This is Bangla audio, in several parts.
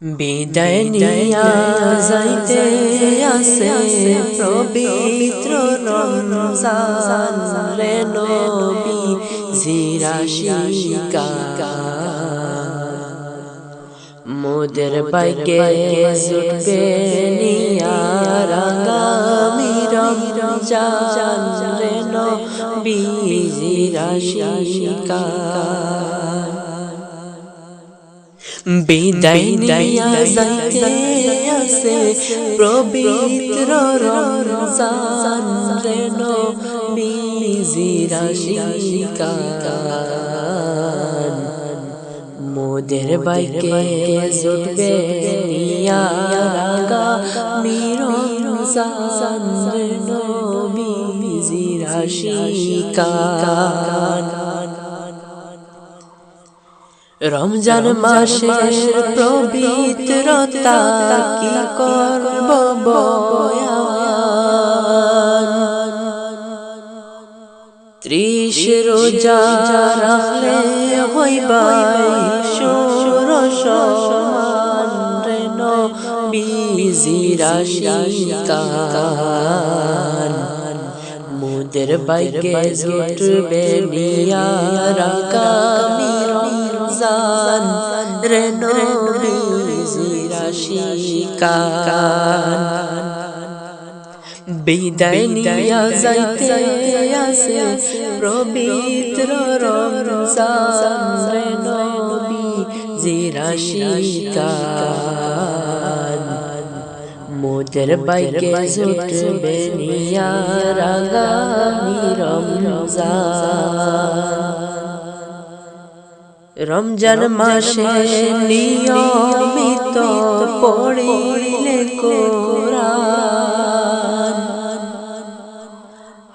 বিদায় নিয়া যাইতে আসে পবিত্র রমজান রে নবী জিরাশিকা মোদের বাইকে জুটবে নিয়া রাগামি রমজান রে নবী জিরাশিকা বিদায় নিয়া যাইতে আসে পবিত্র রমজান রে নবী জিরাশিকান মোদের বাইকে জুটবে নিয়া রাগা মিরমজান রে নবী জিরাশিকান রমজান মাসের পবিত্রতা কি করব বয়ান? ত্রিশ রোজা রাখলে হইবাই সুর সমান রে নবীজিরা শিকার মুদের বাইকে জুটবে নিয়া রাগামি রমজান রে নবীজিরা শিকার বিদায় নিয়া যাইতে আসে পবিত্র রমজান রে নবী জিরা শিকার মোদের বাইকে জুটবে রমজান মাসে নিয়মিত পড়িলে কোরআন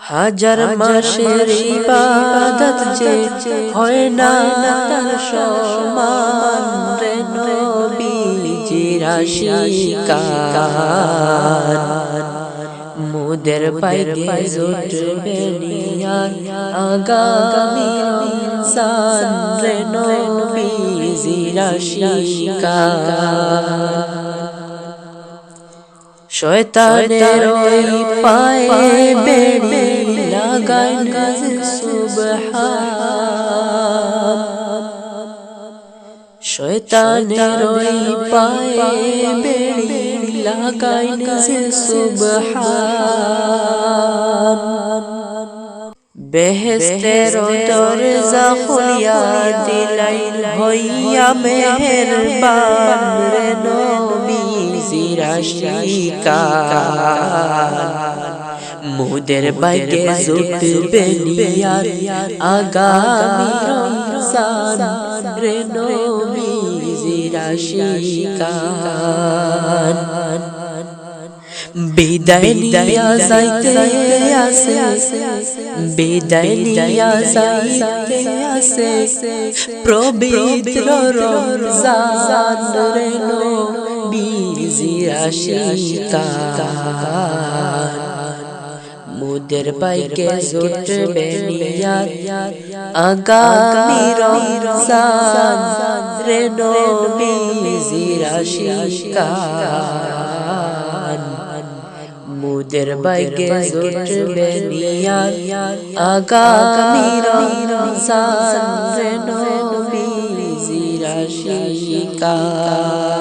হাজার মাসের ইবাদত যে হয় না তার সমান রে শিকার মুদের বাইকে জুটবে নিয়ার আগামী রমজান রে নবী জিরা শিকার শয়তানের ওই পায়ে বেড়ি লাগাই নাজির সুবহান শয়তানের পায়ে বেড়ি লাগাই নাজির সুবহান বেহেস্তের দরজা খুলিয়া দিলাই হইয়া মেহেরবান রে নবী জিরা শিকার মুদের বাইকে জুটবে নিয়ার আগামী রমজান। রে নবী শিকার বিদায় নিয়া যাইতে আসে বিদায় নিয়া যাইতে আসে। পবিত্র রমজান রে নবী জিরা শিকার মুদের বাইকে জুটবে নিয়ার আগামী রমজান রে নবী জিরা শিকার মুদের বাইকে জুটবে নিয়ার আগামী রমজান রে নবী জিরা শিকার